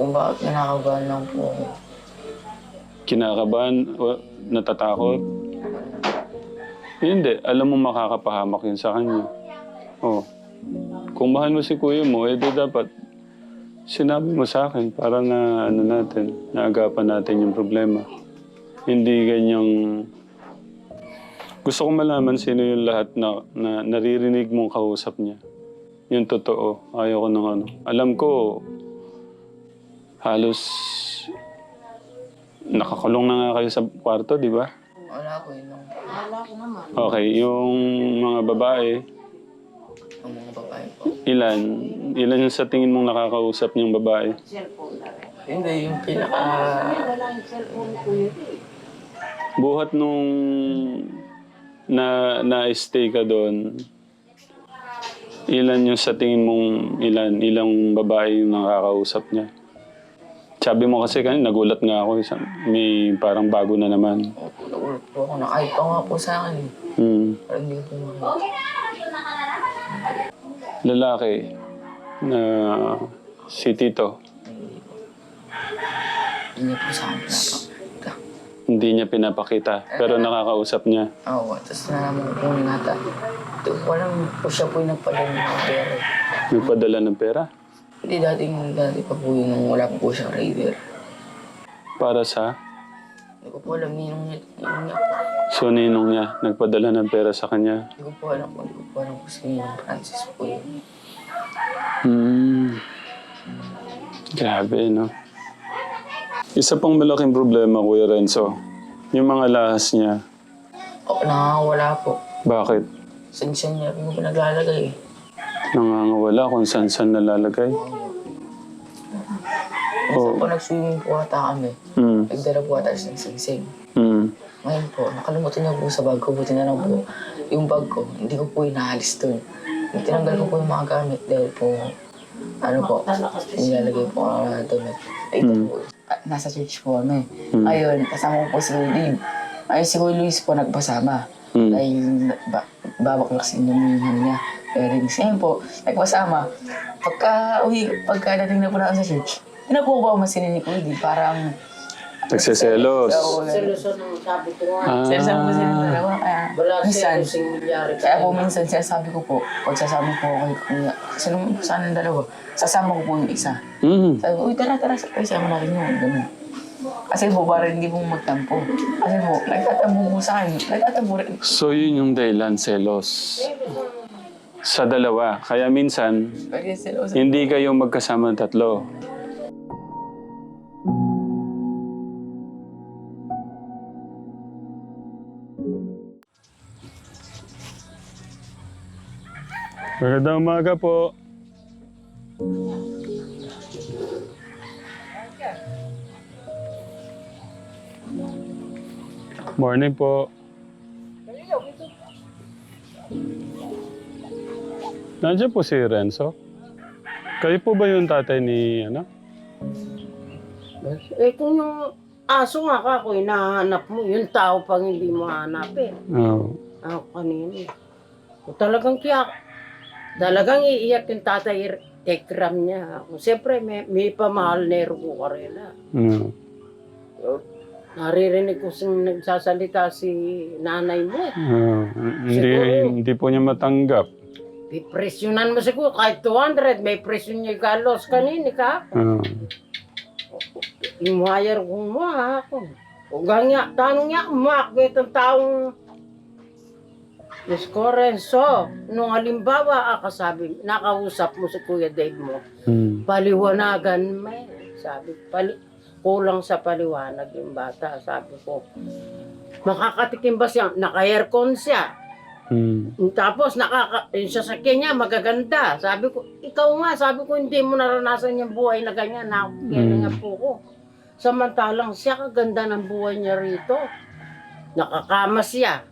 kung bakit kinakabahan lang po ako. Kinakabahan? Natatakot? Hindi. Alam mo makakapahamak yun sa kanya. Oh. Kung mahal mo si kuya mo, eh di dapat sinabi mo sa akin para na ano natin, naagapan natin yung problema. Hindi ganyang... Gusto ko malaman sino yung lahat na, na naririnig mong kausap niya. Yung totoo. Ayaw ko ng ano. Alam ko, halos nakakulong na nga kayo sa kwarto, di ba? Wala po yun lang. Okay, yung mga babae, Ang mga babae po. ilan? Ilan yung sa tingin mong nakakausap niyong babae? Hindi, yung pinaka... Buhat nung na na-stay ka doon, ilan yung sa tingin mong ilan, ilang babae yung nakakausap niya? Sabi mo kasi kanina, nagulat nga ako, isang, may parang bago na naman. Opo, nagulat po ako. Nakahit pa nga po sa akin. eh. Hmm. Parang hindi ko po makita. Lalaki na si Tito, Hindi po sa akin pinapakita. hindi niya pinapakita, pero nakakausap niya. Oo, tapos nalaman ko po nata. Ito alam po siya po yung nagpadala ng pera. eh. Nagpadala ng pera Hindi dating dati pa po yun nung wala po siyang raider. para sa Hindi ko po alam ninong niya. Ninong niya so ninong niya, nagpadala ng pera sa kanya. Hindi ko po alam po. Hindi ko po alam kung si Ninong Francis po yun. Hmm. Grabe, no? Isa pang malaking problema, Kuya Renzo. Yung mga lahas niya. O, nakakawala po. Bakit? Saan siya niya rin po naglalagay. Nangangawala kung saan-saan nalalagay. Minsan po nag-swimming po ata kami. Hmm. Nagdala po ata siya ng singsing. Hmm. Ngayon po, nakalimutan niya po sa bag ko. Buti na lang po. Yung bag ko, hindi ko po inaalis doon. Tinanggal ko po yung mga gamit dahil po, ano po, nilalagay po ako na doon. Ay, ito po. Ah, Nasa church po kami. Ayun, kasama ko po si Kuya Dave. Ay, si Kuya Luis po nagpasama. Hmm. Dahil ba, babaklas yung namuhan niya. Earrings. Ngayon po, nagpasama. Pagka uwi, pagka dating na po natin sa church, Inapo ko masinin ni Kuya Dave. Parang, Nagseselos. Oo, Seryoso nung sabi ko nga. Ah. Seryoso po sila dalawa. Kaya, Wala minsan, milyari. kaya po minsan sinasabi ko po, pag sasama po ako kay Kuya, kasi nung sana dalawa, sasama ko po yung isa. Hmm. Sabi ko, uy, tara, tara, ay, sama natin yun. Ganun. Kasi po, para hindi po magtampo. Kasi po, nagtatampo po sa akin. Nagtatampo rin. So yun yung dahilan, selos. Sa dalawa. Kaya minsan, hindi kayo magkasama ng tatlo. Magandang umaga po. Morning po. Nandiyan po si Renzo. Kayo po ba yung tatay ni, ano? Eh kung yung aso nga ka, kung hinahanap mo, yung tao pang hindi mo hanapin. Oh. Ako kanina. Kung talagang kiyak, talagang iiyak yung tatay tekram niya. Kung siyempre may, may pamahal na ko karela. No. Naririnig ko sing nagsasalita si nanay mo. eh. Oh. Hindi, Siguro. hindi po niya matanggap. Pipresyonan mo siguro, kahit 200, may presyon niya galos kanini ka. Oh. Imuhayar kong mo ha ako. Kung nga, tanong niya, umakit ang taong Diyos ko, Renzo, nung halimbawa, ako sabi, nakausap mo si Kuya Dave mo, Hmm. paliwanagan mo. Sabi, pali, kulang sa paliwanag yung bata. Sabi ko, makakatikim ba siya? Naka-aircon siya. Hmm. Tapos, nakaka, yung sasakyan niya, magaganda. Sabi ko, ikaw nga, sabi ko, hindi mo naranasan yung buhay na ganyan. Na, Mm. nga po ko. Samantalang siya, kaganda ng buhay niya rito. Nakakama siya.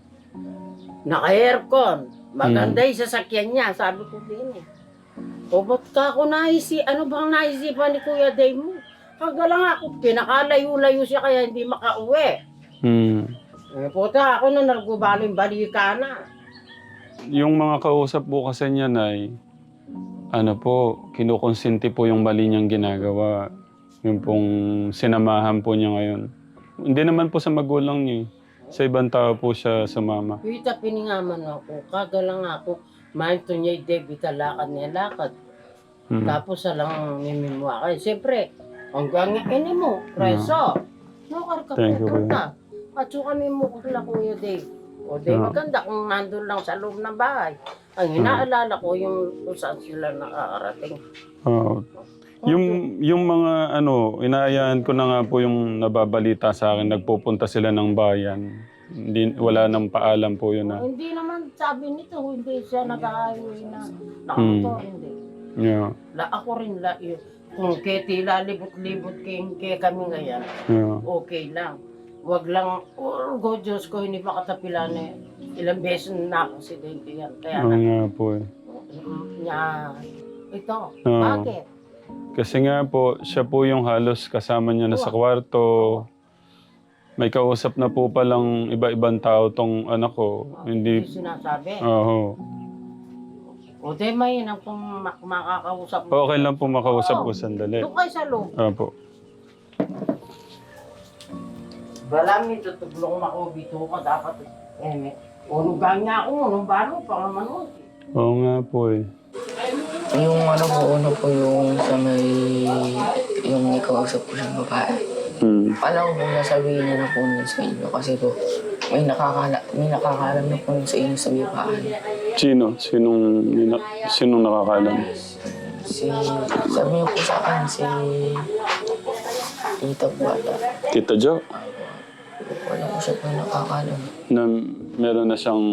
Naka-aircon. Maganda yung sasakyan niya. Sabi ko din eh. O ba't ka ako naisi, ano bang naisipan ni Kuya Dave mo? Kagalang ako, pinakalayo-layo siya kaya hindi makauwi. Hmm. Eh, puta, ako na naggubaling balika na. Yung mga kausap po kasi niya, Nay, ano po, kinukonsinti po yung mali niyang ginagawa. Yung pong sinamahan po niya ngayon. Hindi naman po sa magulang niya. eh. Sa ibang tao po siya sumama. Kita piningaman ako, kagalang ako, mahinto niya debit lakad niya lakad. Mm. Tapos alang mimimwa kayo. Siyempre, hanggang ini mo, preso. No, karka Thank you, po Kuya. At so kami mo kula Kuya Dave. O Dave, Ah. maganda kung nandun lang sa loob ng bahay. Ang inaalala ko yung kung saan sila nakakarating. Oo. Yung, yung mga ano, inaayaan ko na nga po yung nababalita sa akin, nagpupunta sila ng bayan. Hindi, wala nang paalam po yun na. Hindi naman sabi nito, hindi siya nag-aayoy na Hmm. nakamotor, hindi. Yeah, La, ako rin la, yun. Kung tila libot-libot kay, kay kami ngayon, yeah. okay lang. Wag lang, oh, go Diyos ko, hindi pa katapilan eh. Ilang beses na aksidente yan. Kaya Oo na, nga po eh. mm, niya, ito, Oo. bakit? Kasi nga po, siya po yung halos kasama niya na sa kwarto. May kausap na po palang iba-ibang tao tong anak ko. Hindi Hindi, sinasabi. oo. O di may nang kung mak- makakausap mo. Okay lang po makausap ko sandali. Doon kayo sa loob. Opo. Balami tutublong ako, bito ka dapat. Eh, unugang niya ako, nung baro, pa naman mo. Oo nga po eh. Yung ano po, ano po yung sa may... Yung ikausap ko siyang babae. Hmm. Kala ko po nasabihin niya na po nun sa inyo kasi po may nakakala may nakakalam na po nun sa inyo sa babae. Sino? Sinong, nina- sinong nakakalam? Si, sabi niyo po sa akin, si Tita Bata. Tita Jo? Wala po siya po nakakalam. Na meron na siyang,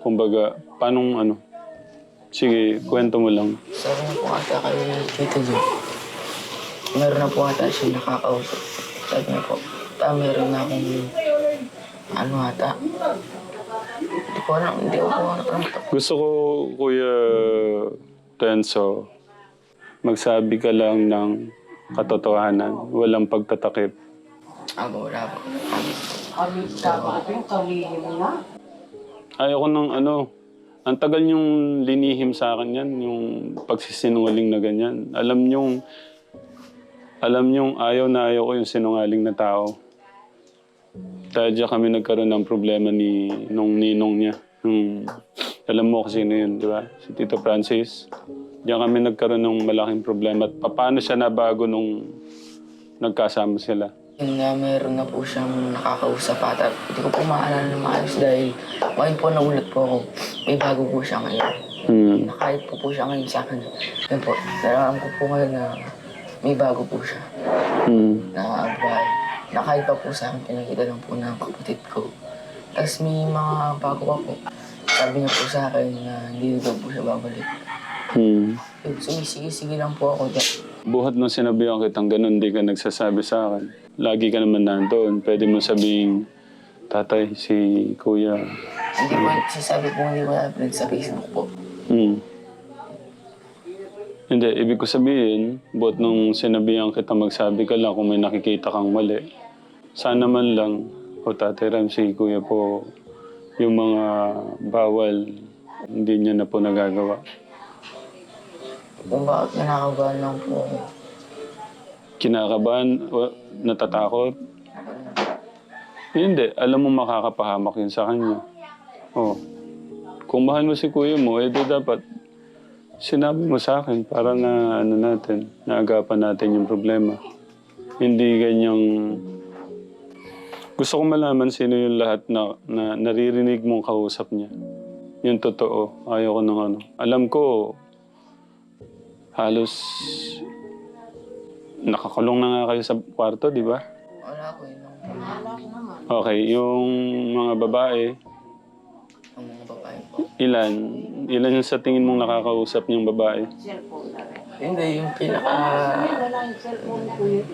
kumbaga, paanong ano? Sige, kwento mo lang. Sabi niya po ata kay Tita Jo. Meron na po ata siya nakakausap. Sabi niya po, ta meron na akong ano ata. Hindi ko alam, hindi ko po alam. Gusto ko, Kuya Tenso, magsabi ka lang ng katotohanan. Walang pagtatakip. Ako, wala po. Kami, dapat yung kalihim na. Ayoko ng ano, ang tagal yung linihim sa akin yan, yung pagsisinungaling na ganyan. Alam nyong, alam nyong ayaw na ayaw ko yung sinungaling na tao. Dahil diyan kami nagkaroon ng problema ni nung ninong niya. Nung, alam mo kasi sino yun, di ba? Si Tito Francis. Diyan kami nagkaroon ng malaking problema. At paano siya nabago nung nagkasama sila? Yun nga, meron na po siyang nakakausap ata. Hindi ko po maalala na maayos dahil ngayon po nagulat po ako. May bago po siya ngayon. Hmm. Na kahit po po siya ngayon sa akin. Yun po, nararam ko po ngayon na may bago po siya. Hmm. Na babae. Na kahit pa po sa akin, pinakita lang po ng kapatid ko. Tapos may mga bago pa po. Sabi niya po sa akin na hindi na daw po siya babalik. Hmm. Yun, Sumisige-sige lang po ako dyan. Buhat nung sinabihan kitang ganun, di ka nagsasabi sa akin. Lagi ka naman nandoon. Pwede mo sabihin, tatay, si kuya. Hindi po, sinasabi po hindi ko na sa Facebook po. Hmm. Hindi, ibig ko sabihin, buhat nung sinabihan kita magsabi ka lang kung may nakikita kang mali. Sana man lang, o tatay Ram, si kuya po, yung mga bawal, hindi niya na po nagagawa. Kung bakit nanakabahan lang po ako. Kinakabahan, natatakot, Hindi. Alam mo makakapahamak yun sa kanya. Oh. Kung mahal mo si kuya mo, eh di dapat sinabi mo sa akin para na ano natin, naagapan natin yung problema. Hindi ganyang... Gusto ko malaman sino yung lahat na, na naririnig mong kausap niya. Yung totoo. Ayaw ko ng ano. Alam ko, halos nakakulong na nga kayo sa kwarto, di ba? Wala ko yun. Naman. Okay, yung mga babae, ang mga babae po. ilan? Ilan yung sa tingin mong nakakausap niyong babae? Cellphone na rin. Hindi, yung pinaka... Wala yung cellphone ko yun.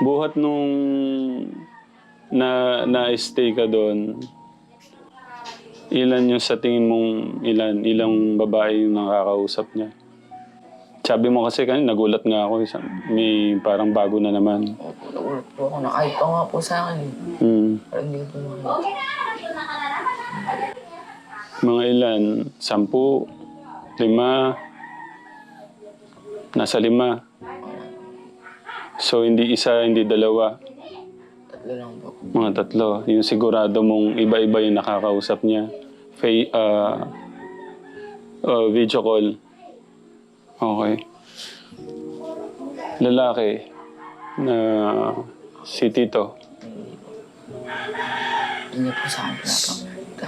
Buhat nung na na-stay ka doon, ilan yung sa tingin mong ilan, ilang babae yung nakakausap niya? Sabi mo kasi kanina, nagulat nga ako, isang- may parang bago na naman. Opo, nagulat po ako na kahit pa nga po sa akin. eh. Hmm. Parang hindi ko po makita. Mga ilan? Sampu? Lima? Nasa lima? So, hindi isa, hindi dalawa. Tatlo lang po. Mga tatlo. Yung sigurado mong iba-iba yung nakakausap niya. Fa- ah, ah, video call. Okay. Lalaki na si Tito. Hindi niya po sa akin pinapakita.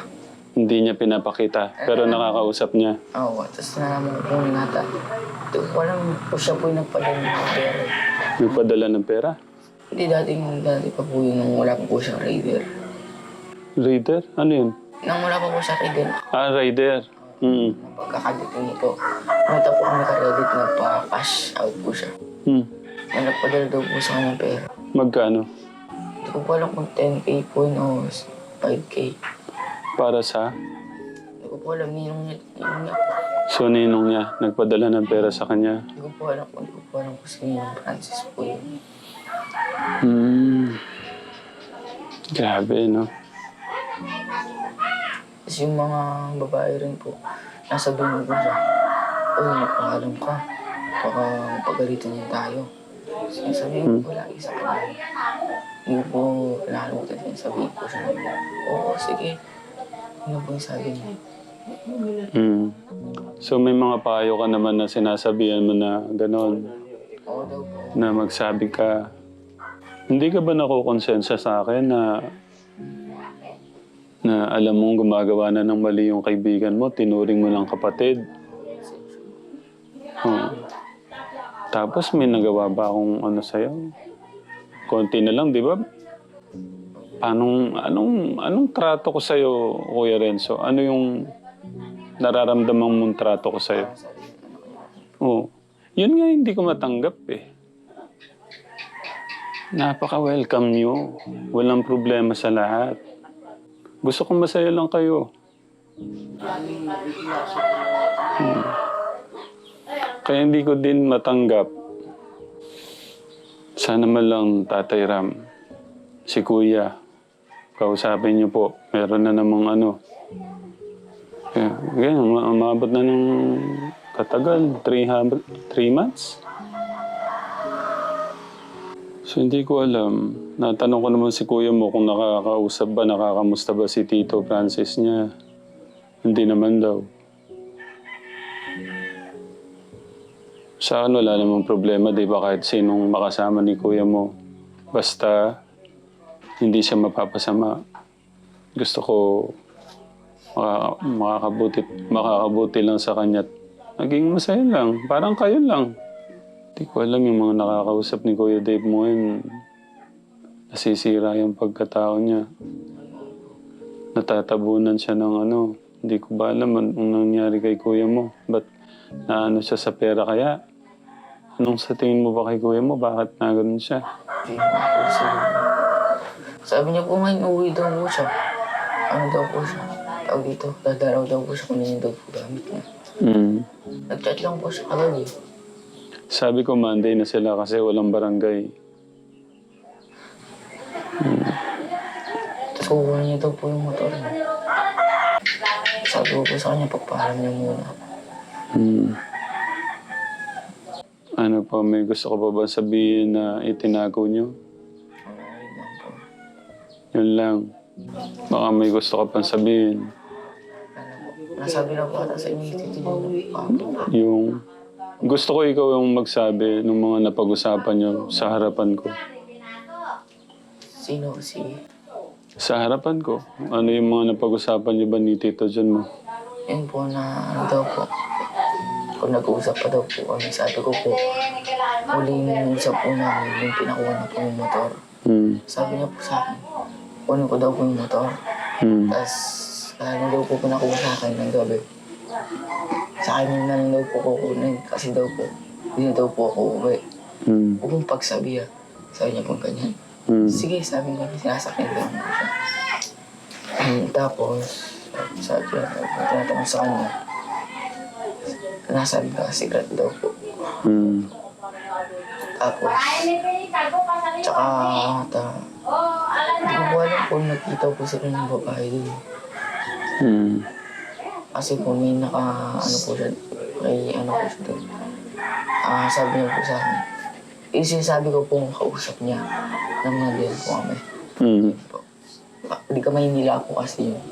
Hindi niya pinapakita, pero nakakausap niya. Oo, tapos nalaman ko yung nata. Ito po siya po yung nagpadala ng pera. Nagpadala ng pera. Hindi dating dati pa po yun nung wala pa po siyang raider. Raider? Ano yun? Nang wala pa po siya raider, Ah, rider. Mm. pagkakadating niyo po, pumunta po kami ka-reddit, nagpa-cash out po siya. Mm. Na nagpadala daw po sa kanyang pera. Magkano? Hindi ko po alam kung 10k po yun o 5k. Para sa? Hindi ko po alam, ninong niya, ninong niya po. So, ninong niya, nagpadala ng pera sa kanya. Hindi ko po alam kung hindi ko po alam kung si Ninong Francis po yun. Hmm. Grabe, no? Tapos yung mga babae rin po, nasa doon po siya. Uy, magpaalam ka. Baka pagalitan niya tayo. Sinasabihin ko po lagi sa kanya. Hindi ko po pinakalimutan sinasabihin ko siya. Oo, sige. Ano po yung sabi niya? Hmm. So, may mga payo ka naman na sinasabihan mo na ganon, Oo daw po. na magsabi ka. Hindi ka ba nakukonsensya sa akin na na alam mong gumagawa na ng mali yung kaibigan mo, tinuring mo lang kapatid. Oh. Tapos may nagawa ba akong ano sa'yo? Konti na lang, di ba? Anong, anong, anong trato ko sa'yo, Kuya Renzo? Ano yung nararamdaman mong trato ko sa'yo? Oo. Yun nga hindi ko matanggap eh. Napaka-welcome nyo. Walang problema sa lahat. Gusto ko masaya lang kayo. Hmm. Kaya hindi ko din matanggap. Sana man lang, Tatay Ram, si Kuya, kausapin niyo po. Meron na namang ano. Kaya, ganyan, ma- umabot na ng katagal, 3 months. So hindi ko alam. Natanong ko naman si kuya mo kung nakakausap ba, nakakamusta ba si Tito Francis niya. Hindi naman daw. Sa akin wala namang problema, di ba? Kahit sinong makasama ni kuya mo. Basta hindi siya mapapasama. Gusto ko maka, makakabuti, makakabuti lang sa kanya. at Naging masaya lang. Parang kayo lang. Hindi ko alam yung mga nakakausap ni Kuya Dave mo yun. Nasisira yung pagkatao niya. Natatabunan siya ng ano. Hindi ko ba alam an- anong nangyari kay kuya mo. Ba't naano siya sa pera kaya? Anong sa tingin mo ba kay kuya mo? Bakit na ganun siya? Hindi ko po sabi. Sabi niya po ngayon, uwi daw po siya. Ano daw po siya? Tawag dito, dadaraw daw po siya kung ano daw po gamit niya. Mm. Nag-chat lang po siya kagabi. Sabi ko Monday na sila kasi walang barangay. Tapos kukuha niya daw po yung motor niya. Sabi ko po sa kanya, pagpaalam niya muna. Hmm. Ano pa, may gusto ko pa ba sabihin na itinago nyo? Yun lang. Baka may gusto ka pang sabihin. Nasabi na po ata sa inyo ni Tito Nino. Ah, Yung gusto ko ikaw yung magsabi ng mga napag-usapan nyo sa harapan ko. sino si... Sa harapan ko, ano yung mga napag-usapan nyo ba ni Tito John mo? Yun po na ano daw po. Kung nag-uusap pa daw po kami, sabi ko po, huling usap po namin, yung pinakuha na po yung motor. Hmm. Sabi niya po sa akin, kunin ko daw po yung motor. Hmm. Tapos, kaya daw po pinakuha sa akin ng gabi. Sa akin na lang daw po kukunin kasi daw po, hindi daw po ako uwi. Hmm. Huwag mong pagsabi ah. Sabi niya po ganyan. Hmm. Sige, sabi ko, sinasakyan ko lang po siya. Hmm, tapos, sabi ko, tinatanong sa kanya, nasabi ka, secret daw po. Hmm. Tapos, tsaka, ta, hindi ko po alam kung nagkita po sila ng babae doon. Hmm. Kasi po may naka, ano po siya, may ano po siya doon. Ah, sabi niya po sa akin, yung sinasabi ko po kausap niya nang nandiyan po kami. Mm. Hindi ka Maynila po kasi yun.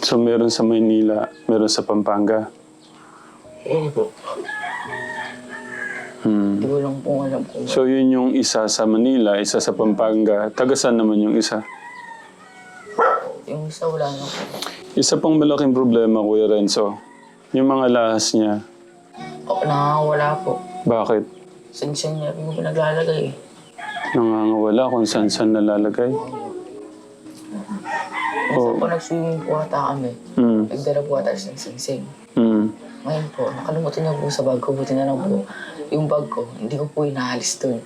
So meron sa Maynila, meron sa Pampanga. Oo po. Hmm. Hindi ko lang po alam kung So yun yung isa sa Manila, isa sa Pampanga. Taga saan naman yung isa? yung isa wala na po. Isa pang malaking problema, Kuya Renzo. Yung mga lahas niya. O, nakakawala po. Bakit? Sansan niya rin yung pinaglalagay eh. Nangangawala kung saan saan nalalagay. Minsan po nag-swimming po ata kami. Hmm. Nagdala po ata siya ng singsing. Hmm. Ngayon po, nakalimutan niya po sa bag ko. Buti na lang po, yung bag ko, hindi ko po inaalis doon.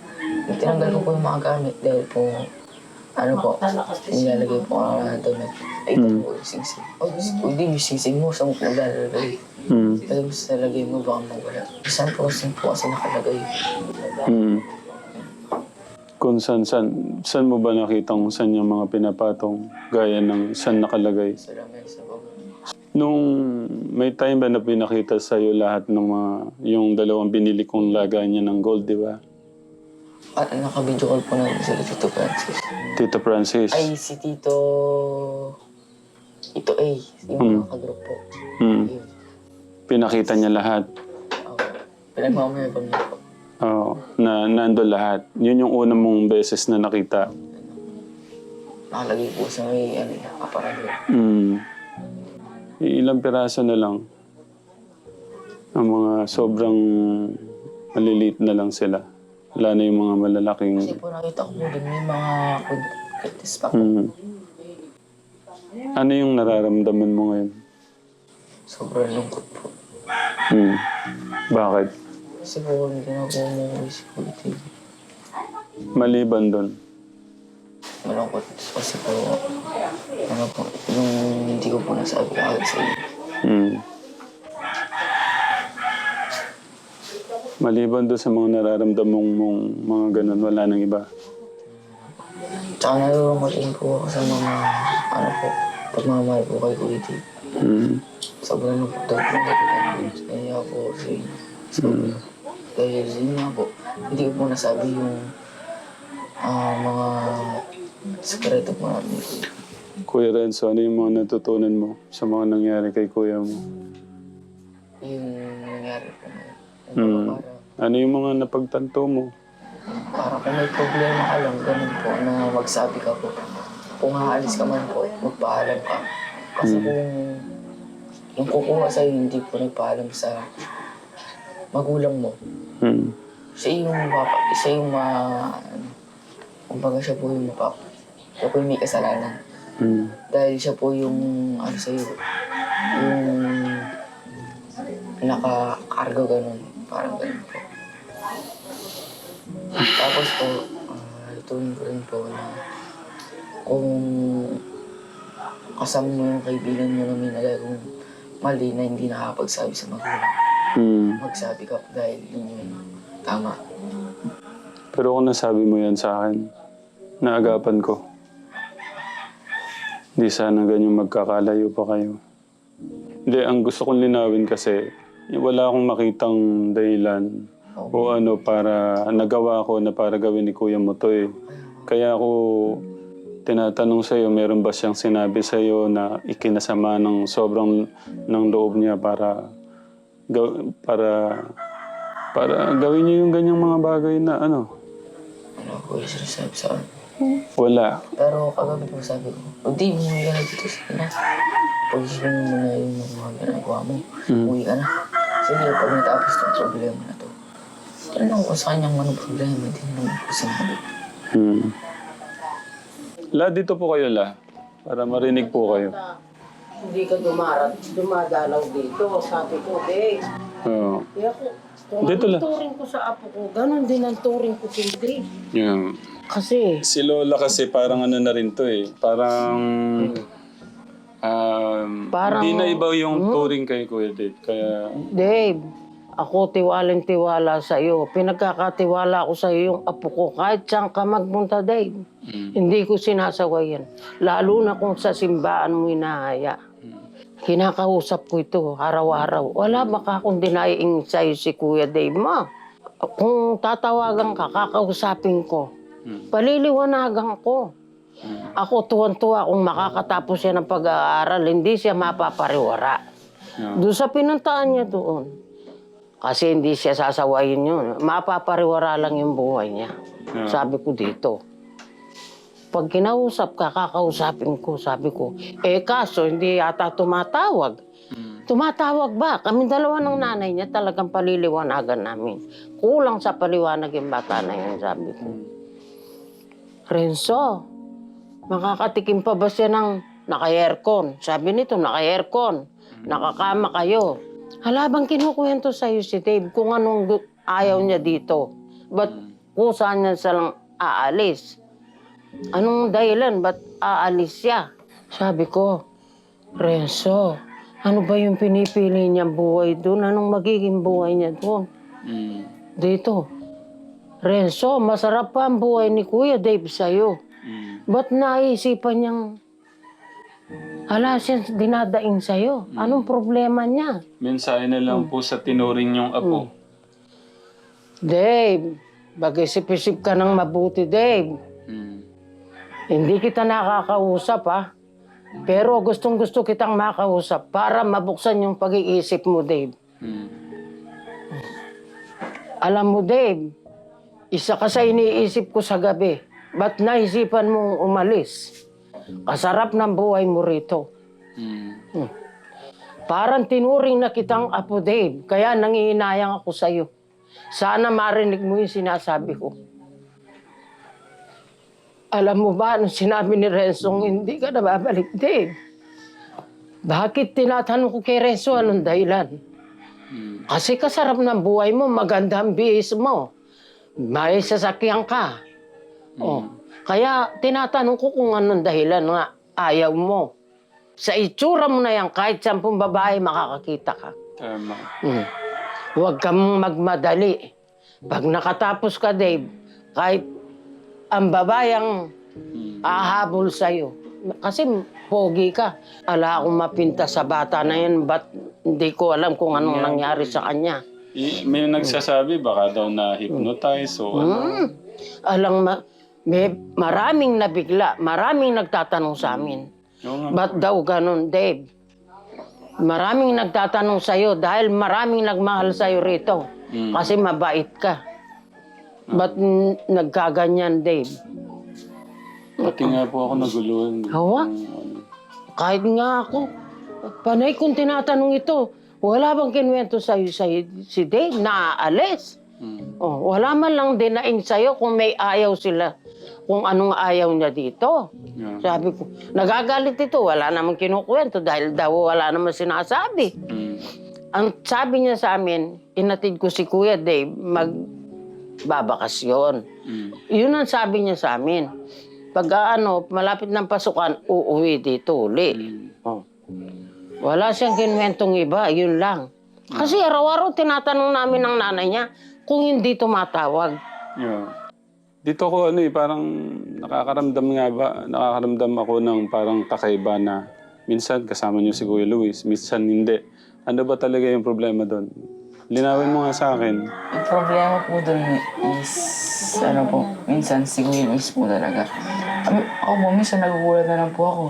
Tinanggal ko po yung mga gamit dahil po, ano po, nilalagay po ako na damit. Ay, ito po yung singsing. Oh, oh, hindi yung singsing mo, saan mo po naglalagay? Hmm. Kaya mo sa lagay mo, baka mawala. Saan po, saan po kasi nakalagay? Hmm. Kung saan, saan, saan mo ba nakita kung saan yung mga pinapatong gaya ng saan nakalagay? Sa lamay, sa bag. Nung may time ba na pinakita sa'yo lahat ng mga, yung dalawang binili kong laga niya ng gold, di ba? At naka-video call po namin sila Tito Francis. Tito Francis. Ay, si Tito... Tito A, yung Hmm. mga kagroup po. Hmm. Yun. Pinakita niya lahat. Okay. Pinagmamayabang niya po. Oo. na nando lahat. Yun yung unang mong beses na nakita. Nakalagay po sa may ano, aparador. Hmm. Ilang piraso na lang. Ang mga sobrang maliliit na lang sila. Wala na yung mga malalaking... Kasi po nakita ko din may mga kuntis pa po. Hmm. Ano yung nararamdaman mo ngayon? Sobrang lungkot po. Hmm. Bakit? Kasi po hindi na po umuwi si Kuya. Maliban doon. Malungkot kasi po, ano po, yung hindi ko po nasabi agad sa inyo. Hmm. Maliban doon sa mga nararamdaman mong mga ganun, wala nang iba. Tsaka nalulungkot din po ako sa mga, ano po, pagmamahal po kay Kuya TV. Hmm. Sobrang daw po. Kaya po kasi, sobrang. Dahil yun nga po, hindi ko po nasabi yung ah, mga sekreto po namin. Kuya Renzo, ano yung mga natutunan mo sa mga nangyari kay kuya mo? Yung nangyari po ngayon. Hmm. Para, Ano yung mga napagtanto mo? para kung may problema ka lang, ganun po, na magsabi ka po. Kung aalis ka man po, magpaalam ka. Kasi kung yung kukuha sa'yo, hindi po nagpaalam sa magulang mo, Hmm. siya yung papa, siya yung ma, ano, kumbaga siya po yung mapap, siya po yung may kasalanan. Hmm. Dahil siya po yung, ano sa'yo, yung nakakargo ganun, parang ganun po. Tapos po, uh, ituloy ko rin po na kung kasama mo yung kaibigan mo na may nagagawang mali na hindi nakakapagsabi sa magulang, Hmm. magsabi ka dahil yun yung tama. Pero kung nasabi mo yan sa akin, naagapan ko. Hindi sana ganyan magkakalayo pa kayo. Hindi, ang gusto kong linawin kasi, wala akong makitang dahilan o ano para nagawa ko na para gawin ni Kuya mo to eh. Kaya ako tinatanong sa'yo, meron ba siyang sinabi sa'yo na ikinasama ng sobrang ng loob niya para para para gawin niyo yung ganyang mga bagay na ano, Ano po yung sinasabi sa akin. Wala. Pero kagabi po sabi ko, hindi mo ka na dito sa na. Pag-isipin mo na yung mga ginagawa mo. Mm. Uwi ka na. Sige, pag natapos itong problema na to. Tanong ko sa kanyang anong problema, hindi na naman ko sinabi. Hmm. La, dito po kayo, La. Para marinig po kayo. Hindi ka dumarat, dumadalaw dito. Sabi ko, Dave, Oo. kaya ko, kung Dito anong lang. turing ko sa apo ko, ganun din ang turing ko kay Dave. Yeah. Kasi, Si Lola kasi parang ano na rin to eh. Parang... Um, Parang- Hindi na iba yung touring kay Kuya Dave. Kaya... Dave, ako tiwalang tiwala sa iyo. Pinagkakatiwala ko sa iyo yung apo ko. Kahit saan ka magpunta, Dave. Mm. Hindi ko sinasaway yan. Lalo na kung sa simbaan mo inahaya. Kinakausap ko ito araw-araw. Wala baka akong dinaing sa'yo si Kuya Dave, ma. kung tatawagan ka, kakausapin ko. Mm. Paliliwanagan ko. Mm. Ako tuwan-tuwa kung makakatapos siya ng pag-aaral, hindi siya mapapariwara. Yeah. Doon sa pinuntaan niya doon. Kasi hindi siya sasawayin yun. Mapapariwara lang yung buhay niya. Yeah. Sabi ko dito. Pag kinausap ka, kakausapin ko, sabi ko, eh kaso hindi yata tumatawag. Mm. Tumatawag ba? Kami dalawa ng nanay niya talagang paliliwanagan namin. Kulang sa paliwanag yung bata na yun, sabi ko. Renzo, makakatikim pa ba siya ng naka-aircon? Sabi nito, naka-aircon. Nakakama kayo. Halabang kinukwento sa'yo si Dave kung anong ayaw niya dito. Ba't kung saan niya silang aalis? Anong dahilan? Ba't aalis siya? Sabi ko, Renzo, ano ba yung pinipili niyang buhay doon? Anong magiging buhay niya doon? Mm. Dito. Renzo, masarap pa ang buhay ni Kuya Dave sa'yo. Mm. Ba't naisipan niyang hala siya dinadaing sa'yo? Anong problema niya? Mensahe na lang po sa tinuring yung apo. Dave, mag-isip-isip ka ng mabuti, Dave. Mm. Hindi kita nakakausap, ha? Pero gustong gusto kitang makausap para mabuksan yung pag-iisip mo, Dave. Mm. Alam mo, Dave, isa ka sa iniisip ko sa gabi. Ba't naisipan mong umalis? Kasarap ng buhay mo rito. Mm. Parang tinuring na kitang apo, Dave. Kaya nangihinayang ako sa'yo. Sana marinig mo yung sinasabi ko. Alam mo ba, nung sinabi ni Renzo, hindi ka na babalik, Dave. Bakit tinatanong ko kay Renzo anong dahilan? Mm. Kasi kasarap ng buhay mo, maganda ang bihis mo. May sasakyan ka. Oh. Kaya tinatanong ko kung anong dahilan nga ayaw mo. Sa itsura mo na yan, kahit sampung babae makakakita ka. Tama. Hmm. Huwag kang magmadali. Pag nakatapos ka, Dave, kahit ang babayang Mm. ahabol sa'yo. Kasi pogi ka. Ala akong mapinta sa bata na yan, ba't hindi ko alam kung anong nangyari sa kanya. I- may nagsasabi, baka daw na-hypnotize o ano. Hmm. Alang ma- may maraming nabigla, maraming nagtatanong sa amin. Oo nga. Ba't daw ganun, Dave? Maraming nagtatanong sa'yo dahil maraming nagmahal sa'yo rito. Mm. Kasi mabait ka. Ba't n- nagkaganyan, Dave? Pati nga po ako naguluhan. Hawa? Kahit nga ako, panay kong tinatanong ito, wala bang kinwento sa'yo, sa'yo si Dave na aalis? mm, Oh, wala man lang dinaing sa'yo kung may ayaw sila, kung anong ayaw niya dito. yeah. Sabi ko, nagagalit ito, wala namang kinukwento dahil daw wala namang sinasabi. Mm, Ang sabi niya sa amin, inatid ko si Kuya Dave magbabakasyon. mm, Yun ang sabi niya sa amin. Pag ah, ano, malapit ng pasukan, uuwi dito uli. mm. Wala siyang kinwentong iba, yun lang. Kasi araw-araw tinatanong namin ng nanay niya kung hindi tumatawag. Yeah. Dito ko ano eh, parang nakakaramdam nga ba, nakakaramdam ako ng parang kakaiba na minsan kasama niyo si Kuya Luis, minsan hindi. Ano ba talaga yung problema doon? Linawin mo nga sa akin. Yung problema po dun is, ano po, minsan si Kuya Luis po talaga. Ako po, minsan nagugulat na lang po ako.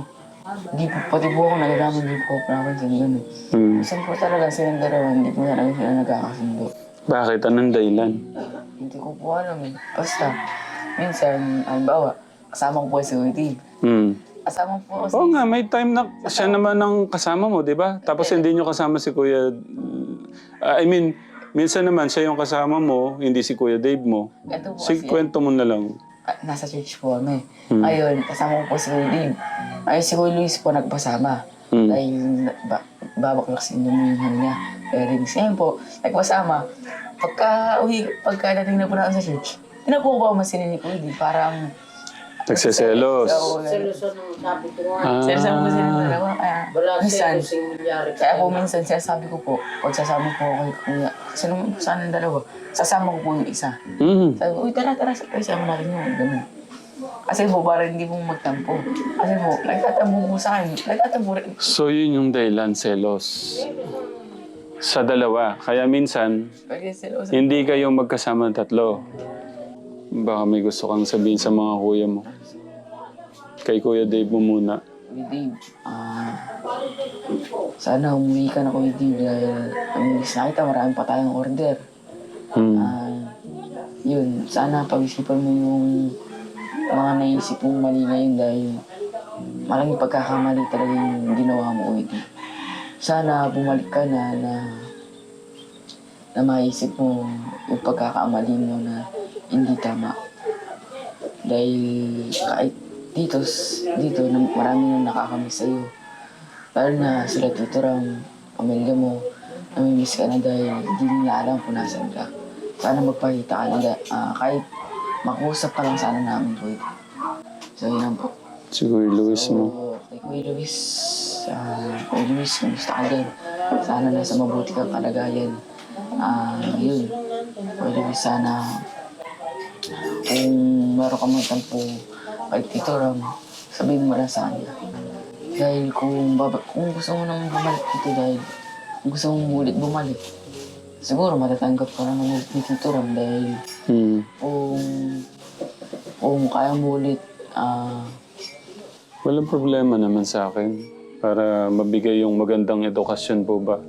Di po, pati po ako nagdadamay, di po ako napansin ganun. Hmm. Minsan po talaga silang dalawa, hindi po talaga sila nagkakasundo. Bakit? Anong dahilan? Hindi ko po alam eh. Basta, minsan, halimbawa, kasama ko po si Dave. Hmm. Kasama po kasi, Oo nga, may time na siya naman ang kasama mo, di ba? Tapos hindi nyo kasama si Kuya... I mean, minsan naman siya yung kasama mo, hindi si Kuya Dave mo. ito po Sige, kasi, kwento mo na lang. ah, nasa church po kami. Ayun, kasama ko po si Kuya Dave. Ay, si Kuya Luis po nagpasama. Hmm. Dahil ba, mo yung ano niya. Earrings. Ngayon po, nagpasama. Pagka uwi, pagka dating na po natin sa church, tinapo ko pa masinin ni Kuya Dave. Parang, Nagseselos. Seryoso nung sabi ko nga, Ah, Seryoso po sila dalawa. Kaya, wala minsan, seryoso yung nangyari. kaya po minsan sinasabi ko po, pag sasama po ako kay Kuya, kasi nung saan ng dalawa, sasama ko po yung isa. Mm. Sabi ko, uy, tara, tara, tayo sama natin yun. Ganun. Kasi po, para hindi po magtampo. Kasi po, nagtatampo po sa akin. Nagtatampo rin. So yun yung dahilan, selos. sa dalawa. Kaya minsan, usap. hindi kayo magkasama ng tatlo. Baka may gusto kang sabihin sa mga kuya mo. Kay Kuya Dave mo muna. Kuya Dave, ah, sana umuwi ka na Kuya Dave dahil ang nakita marami pa tayong order. Hmm. Ah, yun, sana pag-isipan mo yung mga naisip mong mali ngayon dahil malaking pagkakamali talaga yung ginawa mo Dave. Sana bumalik ka na na na maisip mo yung pagkakamali mo na hindi tama. Dahil kahit dito, dito na marami nang nakakamiss sa'yo. Lalo na sila Tito Ram, pamilya mo, namimiss ka na dahil hindi nila alam kung nasan ka. Sana magpakita ka na, ah, kahit makausap ka lang sana namin, Kuya. So, yun lang po. Si Kuya Luis mo. So, kay Kuya Luis, ah, Kuya Luis, kumusta ka dyan? Sana nasa mabuti kang kalagayan. Ah, yun. Kuya Luis, sana kung meron ka man tampo kay Tito Ram, sabihin mo lang sa kanya. Dahil kung, baba, kung gusto mo nang bumalik dito dahil kung gusto mo ulit bumalik, siguro matatanggap ka naman ni Tito Ram dahil Hmm. kung, kung kaya mo ulit, ah, Walang problema naman sa akin para mabigay yung magandang edukasyon po ba